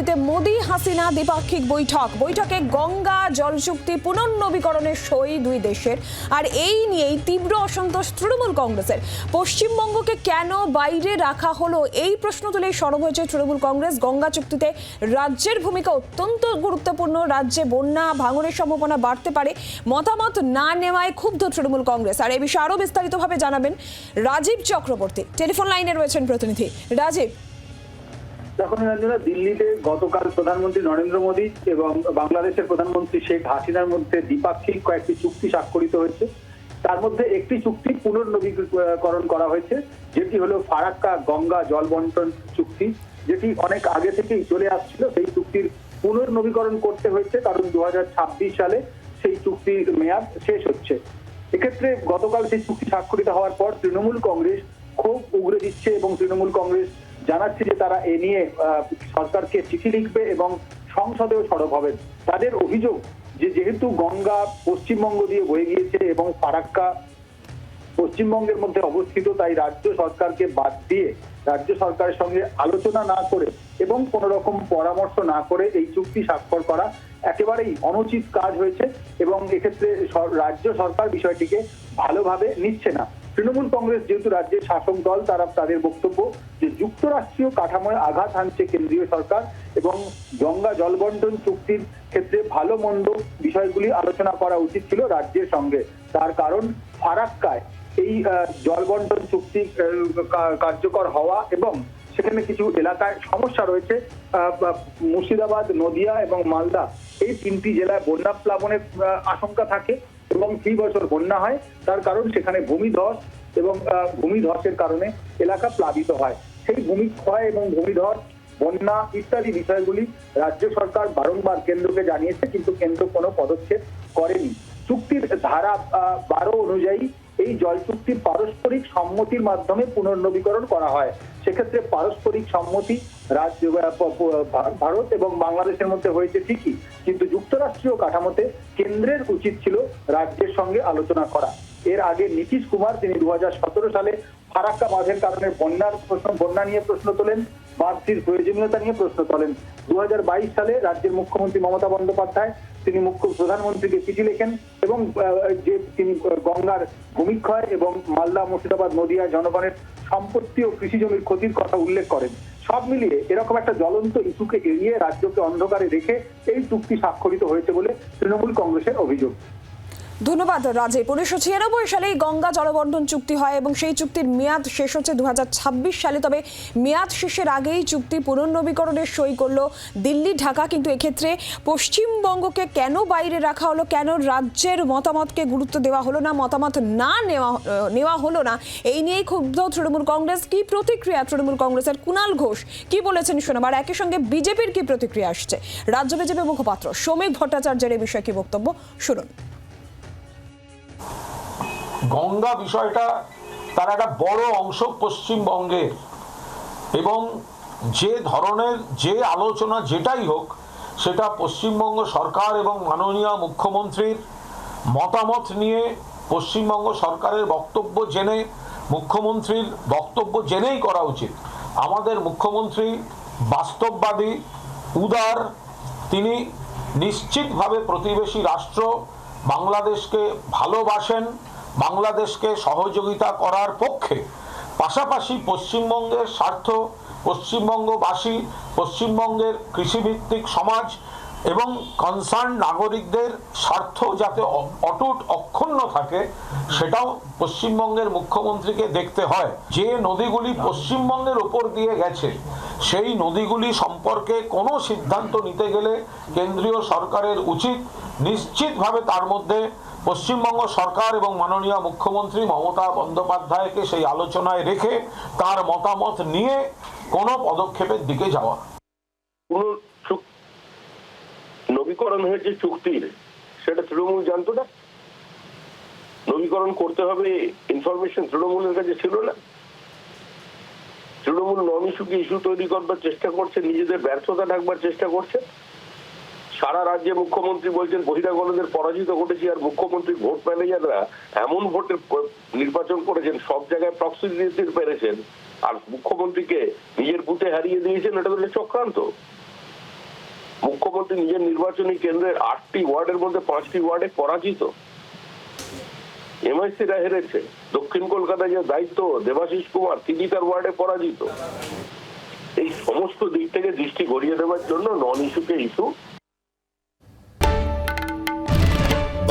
দিল্লিতে মোদি হাসিনা দ্বিপাক্ষিক বৈঠক। বৈঠকে গঙ্গা জল চুক্তি পুনর্নবীকরণের সই দুই দেশের। আর এই নিয়েই তীব্র অসন্তোষ তৃণমূল কংগ্রেসের। পশ্চিমবঙ্গকে কেন বাইরে রাখা হলো এই প্রশ্ন তুলেই সরব হয়েছে তৃণমূল কংগ্রেস। গঙ্গা চুক্তিতে রাজ্যের ভূমিকা অত্যন্ত গুরুত্বপূর্ণ। রাজ্যে বন্যা, ভাঙনের সম্ভাবনা বাড়তে পারে। মতামত না নেওয়ায় ক্ষুব্ধ তৃণমূল কংগ্রেস। আর এই বিষয়ে আরও বিস্তারিতভাবে জানাবেন রাজীব চক্রবর্তী। টেলিফোন লাইনে রয়েছেন প্রতিনিধি। রাজীব দেখুন নিরঞ্জনা দিল্লিতে গতকাল প্রধানমন্ত্রী নরেন্দ্র মোদী এবং বাংলাদেশের প্রধানমন্ত্রী শেখ হাসিনার মধ্যে দ্বিপাক্ষিক কয়েকটি চুক্তি স্বাক্ষরিত হয়েছে। তার মধ্যে একটি চুক্তি পুনর্নবীকরণ করা হয়েছে, যেটি হলো ফারাক্কা গঙ্গা জল বন্টন চুক্তি, যেটি অনেক আগে থেকেই চলে আসছিল। সেই চুক্তির পুনর্নবীকরণ করতে হয়েছে, কারণ দু হাজার ছাব্বিশ সালে সেই চুক্তির মেয়াদ শেষ হচ্ছে। এক্ষেত্রে গতকাল সেই চুক্তি স্বাক্ষরিত হওয়ার পর তৃণমূল কংগ্রেস খুব উগরে দিচ্ছে এবং তৃণমূল কংগ্রেস জানাচ্ছে যে তারা এ নিয়ে সরকারকে চিঠি লিখবে এবং সংসদেও সরব হবেন। তাদের অভিযোগ যে যেহেতু গঙ্গা পশ্চিমবঙ্গ দিয়ে বয়ে গিয়েছে এবং ফারাক্কা পশ্চিমবঙ্গের মধ্যে অবস্থিত, তাই রাজ্য সরকারকে বাদ দিয়ে রাজ্য সরকারের সঙ্গে আলোচনা না করে এবং কোন রকম পরামর্শ না করে এই চুক্তি স্বাক্ষর করা একেবারেই অনুচিত কাজ হয়েছে এবং এক্ষেত্রে রাজ্য সরকার বিষয়টিকে ভালোভাবে নিচ্ছে না। তৃণমূল কংগ্রেস যেহেতু রাজ্যের শাসক দল, তারা তাদের বক্তব্য যে যুক্তরাষ্ট্রীয় কাঠামোয় আঘাত হানছে কেন্দ্রীয় সরকার এবং গঙ্গা জলবন্টন চুক্তির ক্ষেত্রে ভালো মন্দ বিষয়গুলি আলোচনা করা উচিত ছিল রাজ্যের সঙ্গে। তার কারণ ফারাক্কায় এই জলবন্টন চুক্তি কার্যকর হওয়া এবং সেখানে কিছু এলাকায় সমস্যা রয়েছে মুর্শিদাবাদ, নদিয়া এবং মালদা। এই তিনটি জেলায় বন্যা প্লাবনের আশঙ্কা থাকে। এবং ফি বছর বন্যা হয়, তার কারণ সেখানে ভূমিধস এবং ভূমিধসের কারণে এলাকা প্লাবিত হয়। সেই ভূমি ক্ষয় এবং ভূমিধস বন্যা ইত্যাদি বিষয়গুলি রাজ্য সরকার বারংবার কেন্দ্রকে জানিয়েছে, কিন্তু কেন্দ্র কোনো পদক্ষেপ করেনি। চুক্তির ধারা বারো অনুযায়ী এই জল চুক্তির পারস্পরিক সম্মতির মাধ্যমে পুনর্নবীকরণ করা হয়। সেক্ষেত্রে পারস্পরিক সম্মতি রাজ্য ভারত এবং বাংলাদেশের মধ্যে হয়েছে ঠিকই। কিন্তু যুক্তরাষ্ট্রীয় কাঠামোতে কেন্দ্রের উচিত ছিল রাজ্যের সঙ্গে আলোচনা করা। এর আগে নীতিশ কুমার, তিনি দু হাজার সতেরো সালে ফারাক্কা বাঁধের কারণে বন্যার প্রশ্ন, বন্যা নিয়ে প্রশ্ন তোলেন। বাঁধটির প্রয়োজনীয়তা নিয়ে প্রশ্ন তোলেন। দু হাজার বাইশ সালে রাজ্যের মুখ্যমন্ত্রী মমতা বন্দ্যোপাধ্যায়, তিনি মুখ্য প্রধানমন্ত্রীকে চিঠি লেখেন এবং যে তিনি গঙ্গার ভূমিক্ষয় এবং মালদা, মুর্শিদাবাদ নদিয়া জনগণের সম্পত্তি ও কৃষি জমির ক্ষতির কথা উল্লেখ করেন। সব মিলিয়ে এরকম একটা জ্বলন্ত ইস্যুকে এড়িয়ে রাজ্যকে অন্ধকারে রেখে এই চুক্তি স্বাক্ষরিত হয়েছে বলে তৃণমূল কংগ্রেসের অভিযোগ। ধন্যবাদ রাজীব উনিশশো ছিয়ানব্বই সালে গঙ্গা জলবন্টন চুক্তি হয় এবং সেই চুক্তির মেয়াদ শেষ হচ্ছে দু হাজার ছাব্বিশ সালে। তবে মেয়াদ শেষের আগেই চুক্তি পুনর্নবীকরণের সই করল দিল্লি, ঢাকা। কিন্তু এক্ষেত্রে পশ্চিমবঙ্গকে কেন বাইরে রাখা হলো, কেন রাজ্যের মতামতকে গুরুত্ব দেওয়া হলো না, মতামত না নেওয়া নেওয়া হলো না, এই নিয়েই ক্ষুব্ধ তৃণমূল কংগ্রেস। কি প্রতিক্রিয়া তৃণমূল কংগ্রেসের কুণাল ঘোষ? কি বলেছেন শোনাব আর একই সঙ্গে বিজেপির কি প্রতিক্রিয়া আসছে? রাজ্য বিজেপি মুখপাত্র শ্রমিক ভট্টাচার্যের এই বিষয়ে কি বক্তব্য? শুনুন। গঙ্গা বিষয়টা তার একটা বড় অংশ পশ্চিমবঙ্গের। এবং যে ধরনের, যে আলোচনা যেটাই হোক, সেটা পশ্চিমবঙ্গ সরকার এবং মাননীয় মুখ্যমন্ত্রীর মতামত নিয়ে পশ্চিমবঙ্গ সরকারের বক্তব্য জেনে, মুখ্যমন্ত্রীর বক্তব্য জেনেই করা উচিত। আমাদের মুখ্যমন্ত্রী বাস্তববাদী, উদার, তিনি নিশ্চিতভাবে প্রতিবেশী রাষ্ট্র বাংলাদেশকে ভালোবাসেন বাংলাদেশকে সহযোগিতা করার পক্ষে, পাশাপাশি পশ্চিমবঙ্গের স্বার্থ, পশ্চিমবঙ্গবাসী, পশ্চিমবঙ্গের কৃষিভিত্তিক সমাজ এবং কনসার্ন নাগরিকদের স্বার্থ যাতে অটুট অক্ষুণ্ণ থাকে, সেটাও পশ্চিমবঙ্গের মুখ্যমন্ত্রীকে দেখতে হয়। যে নদীগুলি পশ্চিমবঙ্গের উপর দিয়ে গেছে, সেই নদীগুলি সম্পর্কে কোনো সিদ্ধান্ত নিতে গেলে কেন্দ্রীয় সরকারের উচিত নিশ্চিতভাবে তার মধ্যে পশ্চিমবঙ্গ সরকার এবং মাননীয় মুখ্যমন্ত্রী মমতা বন্দ্যোপাধ্যায়কে সেই আলোচনায় রেখে তার মতামত নিয়ে কোনো পদক্ষেপের দিকে যাওয়া। নবীকরণ হয়েছে চুক্তির সেটা তৃণমূল জানতো না। নবীকরণ করতে হবে ইনফরমেশন তৃণমূলের কাছে ছিল না। তৃণমূল নন ইস্যু তৈরি করবার চেষ্টা করছে, নিজেদের ব্যর্থতা ঢাকবার চেষ্টা করছে। সারা রাজ্যে মুখ্যমন্ত্রী বলছেন বহিরাগতদের পরাজিত ঘটেছি আর মুখ্যমন্ত্রী ভোট ম্যানেজাররা এমন ভোটের প- নির্বাচন করেছেন, সব জায়গায় প্রক্সি দিতে পেরেছেন। আর মুখ্যমন্ত্রীকে নিজের বুথে হারিয়ে দিয়েছেন, এটা তো চক্রান্ত। মুখ্যমন্ত্রী নিজের নির্বাচনী কেন্দ্রের আটটি ওয়ার্ডের মধ্যে পাঁচটি ওয়ার্ডে পরাজিত। এমআইসিরা হেরেছে। দক্ষিণ কলকাতায় যে দায়িত্ব, দেবাশিস কুমার, তিনি তার ওয়ার্ডে পরাজিত। এই সমস্ত দিক থেকে দৃষ্টি গড়িয়ে দেওয়ার জন্য নন ইস্যুকে ইস্যু